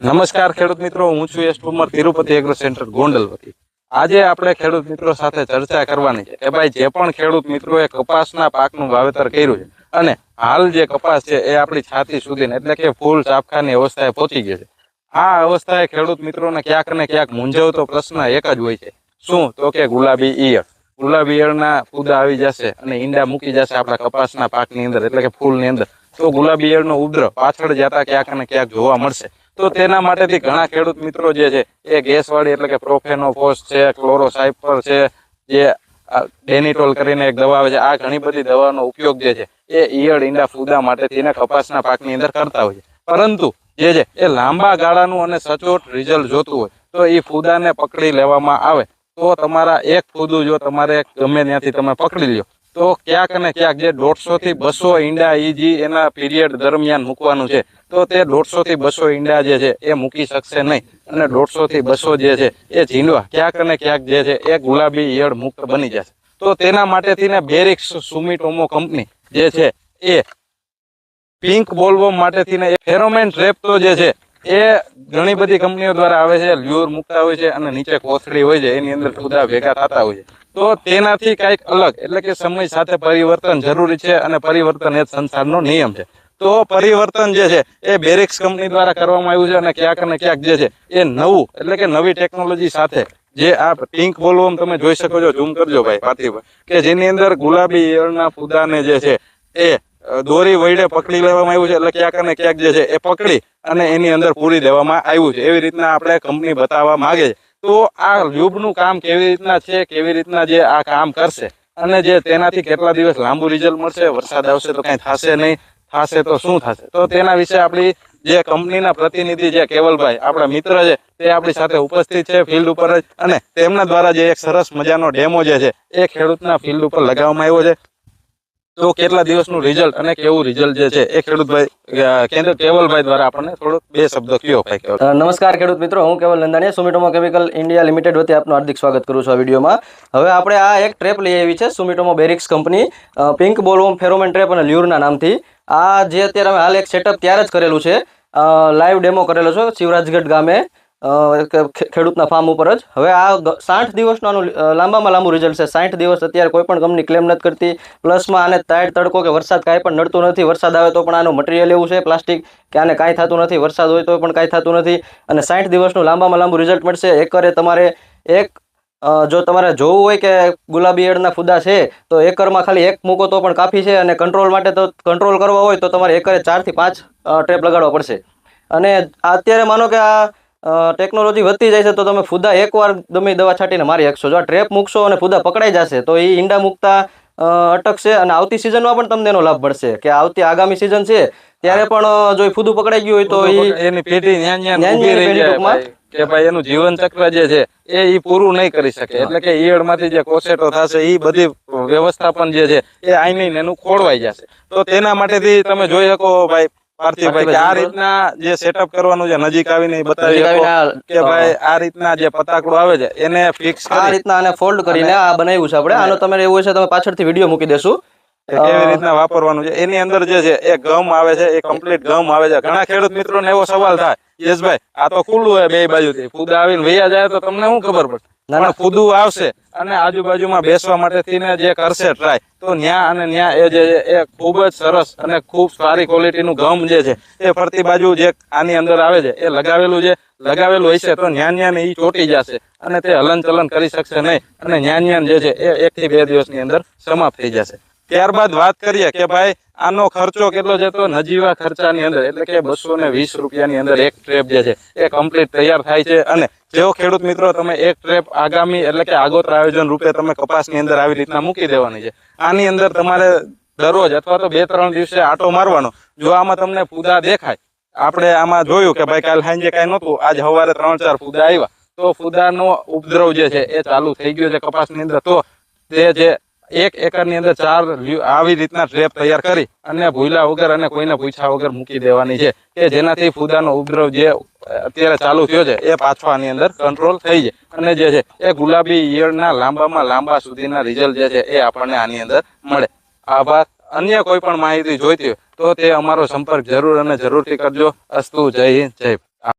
નમસ્કાર ખેડૂત મિત્રો, હું છું S Thumar Tirupati agro centre Gondal વતી આજે આપણે ખેડૂત મિત્રો સાથે ચર્ચા કરવાની છે કે ભાઈ, જે પણ ખેડૂત મિત્રોએ કપાસના પાકનું વાવેતર કર્યું છે અને હાલ જે કપાસ છે એ આપણી છાતી સુધી એટલે કે ફૂલ ચાપખાની અવસ્થાએ પહોંચી ગઈ છે. આ અવસ્થાએ ખેડૂત મિત્રોને ક્યાંક ને ક્યાંક મૂંઝવતો પ્રશ્ન એક જ હોય છે. શું? તો કે ગુલાબી ઈયળ. ગુલાબી ઈયળના ફૂદા આવી જશે અને ઈંડા મૂકી જશે આપણા કપાસના પાકની અંદર, એટલે કે ફૂલની અંદર. તો ગુલાબી ઈયળનો ઉદ્ર પાછળ જતા ક્યાંક ને ક્યાંક જોવા મળશે. તો તેના માટેથી ઘણા ખેડૂત મિત્રો જે છે, એ ગેસવાળી એટલે કે પ્રોફેનોફોસ છે ક્લોરોસાઇપર છે, જે ડેનિટોલ કરીને એક દવા આવે છે, આ ઘણી બધી દવાનો ઉપયોગ જે છે, એ ઈયળ ઈંડા ફૂદા માટેથી ને કપાસના પાકની અંદર કરતા હોય છે. પરંતુ જે છે, એ લાંબા ગાળાનું અને સચોટ રિઝલ્ટ જોતું હોય, તો એ ફૂદાને પકડી લેવામાં આવે. તો તમારા એક ફૂદું જો તમારે ગમે ત્યાંથી તમે પકડી લ્યો. તો ક્યાંક ને ક્યાંક જે દોઢસો થી બસો ઈંડા જી એના પીરિયડ દરમિયાન મૂકવાનું છે, તો તે દોઢસો થી બસો ઈંડા જે છે એ મૂકી શકશે નહીં. અને દોઢસો થી બસો જે છે એ ઝીંડવા ક્યાંક ને ક્યાંક જે છે એ ગુલાબી ઈયળ મુક્ત બની જશે. તો તેના માટેથી ને બેરિક્સ સુમિટોમો કંપની જે છે એ પિંક બોલવો માટેથી ને ફેરોમેન ટ્રેપ તો જે છે એ ઘણી બધી કંપનીઓ દ્વારા આવે છે, લ્યુર મૂકતા હોય છે અને નીચે કોથળી હોય છે, એની અંદર ખુદા ભેગા થતા હોય છે. તો તેનાથી કંઈક અલગ, એટલે કે સમય સાથે પરિવર્તન જરૂરી છે અને પરિવર્તન એ સંસારનો નિયમ છે. તો પરિવર્તન જે છે, એ બેરિક્સ કંપની દ્વારા કરવામાં આવ્યું છે અને ક્યાંક ને ક્યાંક જે છે, એ નવું, એટલે કે નવી ટેકનોલોજી સાથે જે આ પિંક બોલવોમ તમે જોઈ શકો છો, ઝૂમ કરજો ભાઈ પાર્થિવ કે જેની અંદર ગુલાબી ઈયળના ફૂદાને જે છે, એ દોરી વડે પકડી લેવામાં આવ્યું છે. એટલે ક્યાંક અને ક્યાંક જે છે એ પકડી અને એની અંદર પૂરી દેવામાં આવ્યું છે. એવી રીતના આપણે કંપની બતાવવા માંગે છે. તો આ લ્યુબનું કામ કેવી રીતના છે, કેવી રીતના જે આ કામ કરશે અને જે તેનાથી કેટલા દિવસ લાંબુ રિઝલ્ટ મળશે, વરસાદ આવશે તો કાંઈ થશે નહીં. થશે તો શું થશે? તો તેના વિશે આપણી જે કંપનીના પ્રતિનિધિ જે કેવલભાઈ, આપણા મિત્ર છે, તે આપણી સાથે ઉપસ્થિત છે ફિલ્ડ ઉપર જ. અને તેમના દ્વારા જે એક સરસ મજાનો ડેમો જે છે, એ ખેડૂતના ફિલ્ડ ઉપર લગાવવામાં આવ્યો છે. તો કેટલા દિવસનું રિઝલ્ટ અને કેવું રિઝલ્ટ જે છે, એ ખેડૂતભાઈ કેન્દ્ર કેવલભાઈ દ્વારા આપણને થોડુંક બે શબ્દ કયો ભાઈ નમસ્કાર ખેડૂત મિત્રો, હું Keval Nandaniya Sumitomo chemical India limited વતી આપનું હાર્દિક સ્વાગત કરું છું આ વિડીયોમાં. હવે આપણે આ એક ટ્રેપ લઈ આવી છે, Sumitomo Barrix company pink bollworm pheromone trap અને લ્યુરના નામથી. આ જે અત્યારે અમે હાલ એક સેટઅપ ત્યારે જ કરેલું છે લાઈવ ડેમો કરેલો છે, શિવરાજગઢ ગામે. ખેડૂતના ફાર્મ ઉપર જ. હવે આ સાઠ દિવસનું આનું લાંબામાં લાંબુ રિઝલ્ટ છે. સાઠ દિવસ અત્યારે કોઈ પણ કંપની ક્લેમ નથી કરતી. પ્લસમાં આને તાડ તડકો કે વરસાદ કાંઈ પણ નડતું નથી. વરસાદ આવે તો પણ આનું મટીરિયલ એવું છે પ્લાસ્ટિક કે આને કાંઈ થતું નથી. વરસાદ હોય તો પણ કાંઈ થતું નથી. અને સાઠ દિવસનું લાંબામાં લાંબુ રિઝલ્ટ મળશે. એકરે તમારે એક જો તમારે જોવું હોય કે ગુલાબી એડના ફુદા છે, તો એકરમાં ખાલી એક મૂકો તો પણ કાફી છે. અને કંટ્રોલ માટે તો કંટ્રોલ કરવા હોય તો તમારે એકરે ચારથી પાંચ ટ્રેપ લગાડવા પડશે. અને અત્યારે માનો કે આ ટેકનોલોજી વધતી જાય છે તો તમે ફુદા એકવાર એ દવા છાંટીને મારી શકશો. જો આ ટ્રેપ મૂકશો અને ફૂદા પકડાઈ જશે તો એ ઈંડા મૂકતા અટકશે અને આવતી સિઝનમાં પણ તમને એનો લાભ મળશે કે આવતી આગામી સિઝન છે ત્યારે પણ જો એ ફૂદું પકડાઈ ગયું હોય તો એની પેઢી. કે ભાઈ એનું જીવન ચક્ર જે છે એ ઈ પૂરું નહીં કરી શકે. એટલે કે ઈયળમાંથી જે કોસેટો થશે એ બધી વ્યવસ્થા પણ જે છે એ આઈ ને એનું ખોળવાઈ જશે. તો તેના માટેથી તમે જોઈ શકો ભાઈ પાર્થિવભાઈ કે આ રીતના જે સેટઅપ કરવાનું છે નજીક આવીને બતાવી આ- કે ભાઈ આ રીતના જે પતાકડો આવે છે એને ફિક્સ આ રીતના આને ફોલ્ડ કરીને આ બનાવ્યું છે આપણે. આનો તમે એવું તમે પાછળથી વીડિયો મૂકી દેશું. કેવી રીતના વાપરવાનું છે? એની અંદર જે છે એ ગમ આવે છે એ કમ્પ્લીટ ગમ આવે છે. ઘણા ખેડૂત મિત્રોને એવો સવાલ થાય યશભાઈ આ તો ખુલ્લું હોય બે બાજુથી. ફૂદા આવીને વૈયા જાય તો તમને શું ખબર પડે? ના, ખુદું આવશે અને આજુબાજુમાં બેસવા માટે થઈને જે કરશે ટ્રાય તો ન્યા અને ન્યા એ જે એ ખૂબ જ સરસ અને ખૂબ સારી ક્વોલિટીનું ગમ જે છે એ ફરતી બાજુ જે આની અંદર આવે છે એ લગાવેલું છે લગાવેલું હશે તો ન્યા ન્યા ને ઈ ચોટી જશે અને તે હલન ચલન કરી શકશે નહીં અને ન્યા જે છે એ એક થી બે દિવસની અંદર સમાપ્ત થઈ જશે. ત્યારબાદ વાત કરીએ કે ભાઈ, આનો ખર્ચો કેટલો છે? તો નજીવા ખર્ચાની અંદર, એટલે કે બસો ને વીસ રૂપિયાની અંદર એક ટ્રેપ જે છે, એ કમ્પ્લીટ તૈયાર થાય છે. અને જેવો ખેડૂત મિત્રો, તમે એક ટ્રેપ આગામી એટલે કે આગોતરા આયોજન રૂપે તમે કપાસની અંદર આવી રીતના મૂકી દેવાની છે. આની અંદર તમારે દરરોજ અથવા તો બે, ત્રણ દિવસે આટો મારવાનો. જો આમાં તમને ફૂદા દેખાય, આપણે આમાં જોયું કે ભાઈ, કાલ સાંજે કાંઈ નહોતું, આજ સવારે ત્રણ, ચાર ફૂદા આવ્યા. તો ફૂદાનો ઉપદ્રવ જે છે, એ ચાલુ થઈ ગયો છે કપાસની અંદર. તો તે જે એક એકરની અંદર ચાર આવી રીતના ટ્રેપ તૈયાર કરી અને ભૂલા વગર અને કોઈને પૂછ્યા વગર મૂકી દેવાની છે કે જેનાથી ફૂદાનો ઉપદ્રવ જે અત્યારે ચાલુ થયો છે, એ પાછો આની અંદર કંટ્રોલ થઈ જાય અને જે છે, એ ગુલાબી ઈયળના લાંબામાં લાંબા સુધીના રિઝલ્ટ જે છે, એ આપણને આની અંદર મળે. આભાર અન્ય કોઈ પણ માહિતી જોઈતી હોય તો તે અમારો સંપર્ક જરૂર અને જરૂરથી કરજો. અસ્તુ, જય હિન્દ, જય.